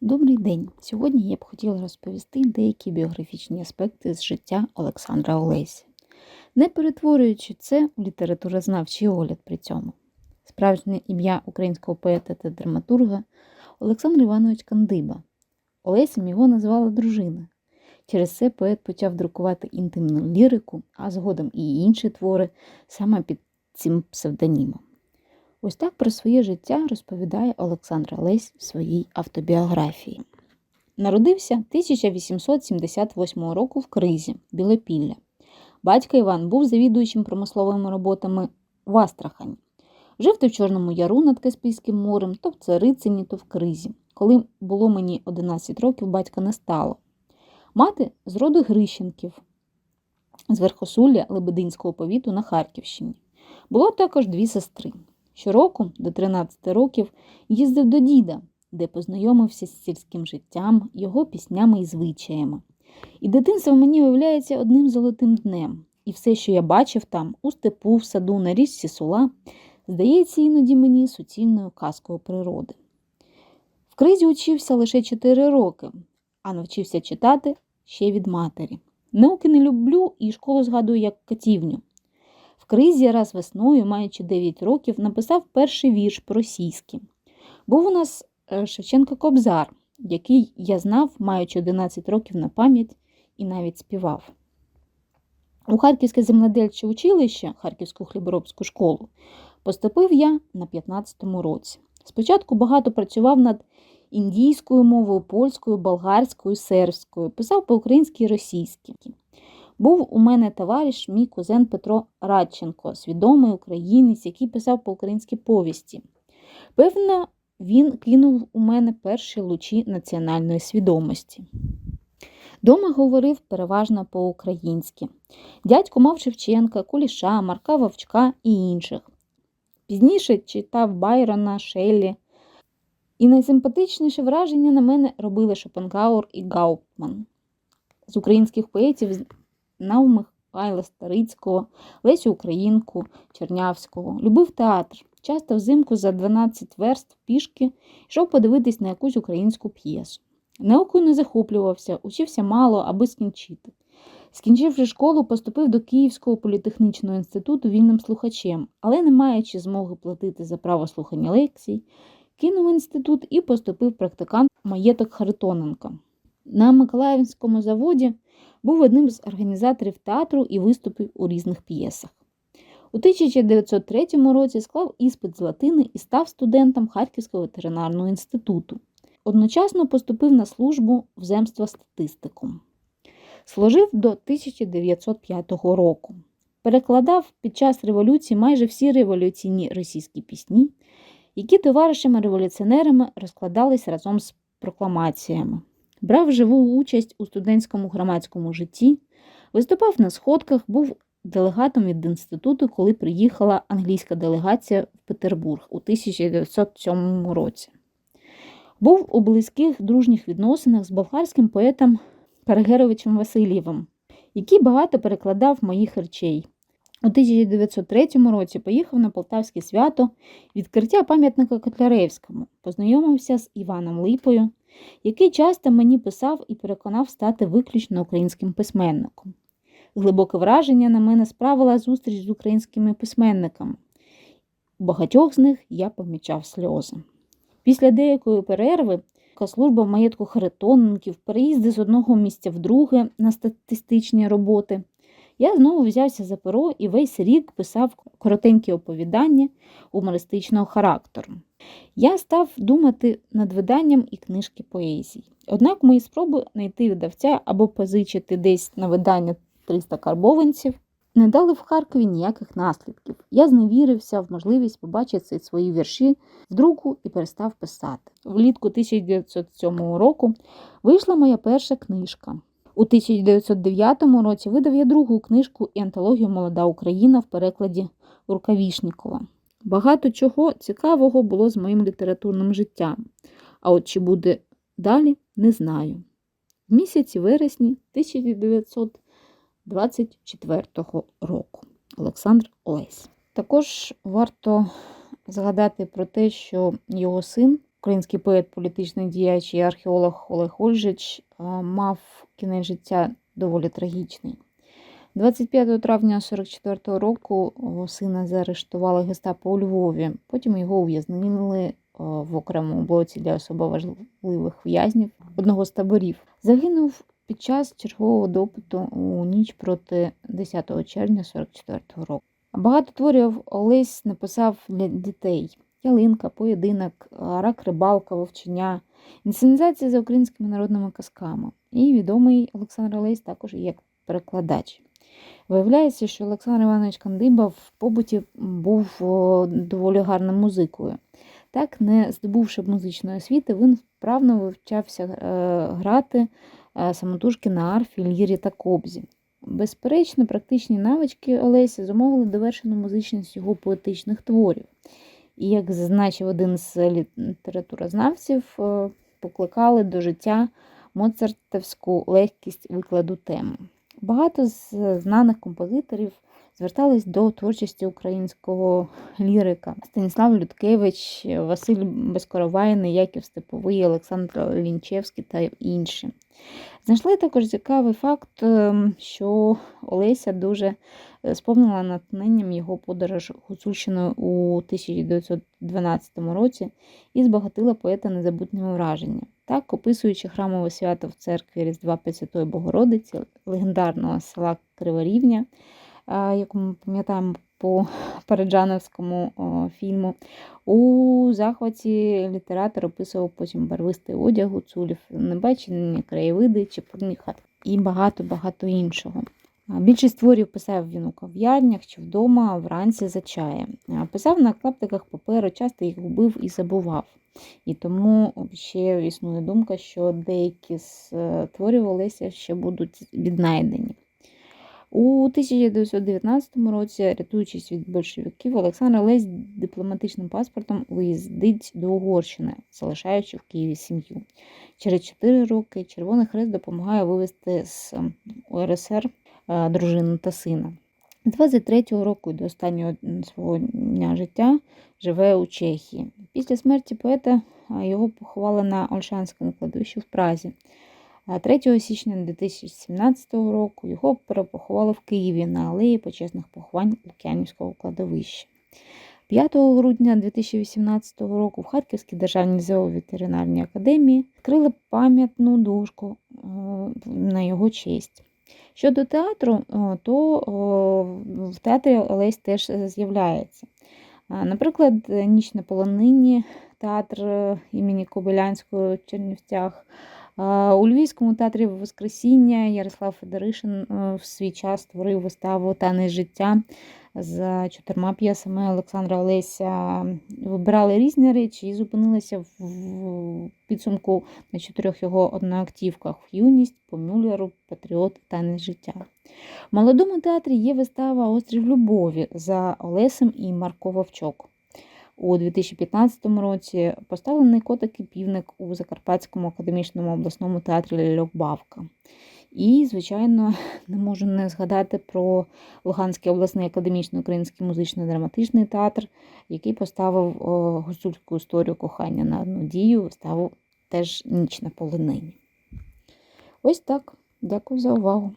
Добрий день! Сьогодні я б хотіла розповісти деякі біографічні аспекти з життя Олександра Олесі, не перетворюючи це у літературознавчий огляд при цьому. Справжнє ім'я українського поета та драматурга Олександр Іванович Кандиба. Олесем його назвала дружина. Через це поет почав друкувати інтимну лірику, а згодом і інші твори саме під цим псевдонімом. Ось так про своє життя розповідає Олександр Лесь в своїй автобіографії. Народився 1878 року в Кризі, Білопілля. Батько Іван був завідуючим промисловими роботами в Астрахані. Жив то в Чорному Яру над Каспійським морем, то в Царицині, то в Кризі. Коли було мені 11 років, батька не стало. Мати з роду Грищенків, з Верхосулля Лебединського повіту на Харківщині. Було також дві сестри. Щороку, до 13 років, їздив до діда, де познайомився з сільським життям, його піснями і звичаями. І дитинство мені виявляється одним золотим днем, і все, що я бачив там, у степу, в саду, на річці сула, здається іноді мені суцільною казкою природи. В кризі учився лише 4 роки, а навчився читати ще від матері. Науки не люблю і школу згадую як катівню. Кризі раз весною, маючи 9 років, написав перший вірш по-російськи. Був у нас е, Шевченко Кобзар, який я знав, маючи 11 років на пам'ять і навіть співав. У Харківське земледельче училище, Харківську хліборобську школу, поступив я на 15-му році. Спочатку багато працював над індійською мовою, польською, болгарською, сербською, писав по-українськи і російськи. Був у мене товариш, мій кузен Петро Радченко, свідомий українець, який писав по-українськи повісті. Певно, він кинув у мене перші лучі національної свідомості. Дома говорив переважно по-українськи. Дядько мав Шевченка, Куліша, Марка Вовчка і інших. Пізніше читав Байрона, Шеллі. І найсимпатичніше враження на мене робили Шопенгауер і Гауптман. З українських поетів знав Михайла Старицького, Лесю Українку, Чернявського. Любив театр. Часто взимку за 12 верст пішки йшов подивитись на якусь українську п'єсу. Наукою не захоплювався, учився мало, аби скінчити. Скінчивши школу, поступив до Київського політехнічного інституту вільним слухачем, але, не маючи змоги платити за право слухання лекцій, кинув інститут і поступив практикант маєток Харитоненка. На Миколаївському заводі був одним з організаторів театру і виступив у різних п'єсах. У 1903 році склав іспит з латини і став студентом Харківського ветеринарного інституту. Одночасно поступив на службу в земство статистику. Служив до 1905 року. Перекладав під час революції майже всі революційні російські пісні, які товаришами-революціонерами розкладались разом з прокламаціями. Брав живу участь у студентському громадському житті, виступав на сходках, був делегатом від інституту, коли приїхала англійська делегація в Петербург у 1907 році. Був у близьких дружніх відносинах з болгарським поетом Карагеровичем Васильєвим, який багато перекладав моїх речей. У 1903 році поїхав на Полтавське свято відкриття пам'ятника Котляревському, познайомився з Іваном Липою, який часто мені писав і переконав стати виключно українським письменником. Глибоке враження на мене справила зустріч з українськими письменниками. Багатьох з них я помічав сльози. Після деякої перерви служба в маєтку Харитоненків, переїзди з одного місця в друге на статистичні роботи. Я знову взявся за перо і весь рік писав коротенькі оповідання гумористичного характеру. Я став думати над виданням і книжки поезій. Однак мої спроби знайти видавця або позичити десь на видання 300 карбованців не дали в Харкові ніяких наслідків. Я зневірився в можливість побачити свої вірші з друку і перестав писати. Влітку 1907 року вийшла моя перша книжка. У 1909 році видав я другу книжку і антологію Молода Україна в перекладі Рукавішнікова. Багато чого цікавого було з моїм літературним життям. А от чи буде далі, не знаю. В місяці вересні 1924 року Олександр Олесь. Також варто згадати про те, що його син Український поет, політичний діяч і археолог Олег Ольжич е, мав кінець життя доволі трагічний. 25 травня 44-го року сина заарештували гестапо у Львові. Потім його ув'язнили в окремому блоці для особо важливих в'язнів одного з таборів. Загинув під час чергового допиту у ніч проти 10 червня 44-го року. Багато творів Олесь написав для дітей: ялинка, поєдинок, рак рибалка, вовчення, інсценізації за українськими народними казками. І відомий Олександр Олесь також як перекладач. Виявляється, що Олександр Іванович Кандиба в побуті був доволі гарним музикою. Так, не здобувши музичної освіти, він вправно вивчався е, грати е, самотужки на арфі, лірі та кобзі. Безперечно, практичні навички Олесі зумовили довершену музичність його поетичних творів. І, як зазначив один з літературознавців, е, покликали до життя моцартовську легкість викладу теми. Багато з знаних композиторів звертались до творчості українського лірика. Станіслав Людкевич, Василь Безкоровайний, Яків Степовий, Олександр Лінчевський та інші. Знайшли також цікавий факт, ем, що Олеся дуже е, сповнила натхненням його подорож Гуцульщиною у 1912 році і збагатила поета незабутніми враженнями. Так, описуючи храмове свято в церкві Різдва Пресвятої Богородиці, легендарного села Криворівня, яку ми пам'ятаємо по Параджановському фільму, у захваті літератор описував потім барвистий одяг гуцулів, небачені краєвиди, чепурні хати і багато-багато іншого. Більшість творів писав він у кав'ярнях чи вдома вранці за чаєм. Писав на клаптиках паперу, часто їх губив і забував. І тому ще існує думка, що деякі з е, творів Олеся ще будуть віднайдені. У 1919 році, рятуючись від большевиків, Олександр Олесь дипломатичним паспортом виїздить до Угорщини, залишаючи в Києві сім'ю. Через 4 роки Червоний Хрест допомагає вивезти з УРСР е, дружину та сина. З 23-го року до останнього свого дня життя живе у Чехії. Після смерті поета його поховали на Ольшанському кладовищі в Празі. 3 січня 2017 року його перепоховали в Києві на алеї почесних поховань Лук'янівського кладовища. 5 грудня 2018 року в Харківській державній зооветеринарній академії відкрили пам'ятну дошку на його честь. Щодо театру, то в театрі Олесь теж з'являється. Наприклад, Ніч на полонині, театр імені Кобилянського в Чернівцях. У Львівському театрі Воскресіння Ярослав Федоришин в свій час створив виставу Тане життя за чотирма п'єсами Олександра Олеся. Вибирали різні речі і зупинилися в підсумку на чотирьох його одноактівках: юність, по Мюллеру, Патріот та життя. В молодому театрі є вистава Острів Любові за Олесем і Марко Вовчок. У 2015 році поставлений котик і півник у Закарпатському академічному обласному театрі Бавка. І, звичайно, не можу не згадати про Луганський обласний академічний український музично-драматичний театр, який поставив гуцульську історію кохання на одну дію, виставу теж ніч на полонині. Ось так. Дякую за увагу.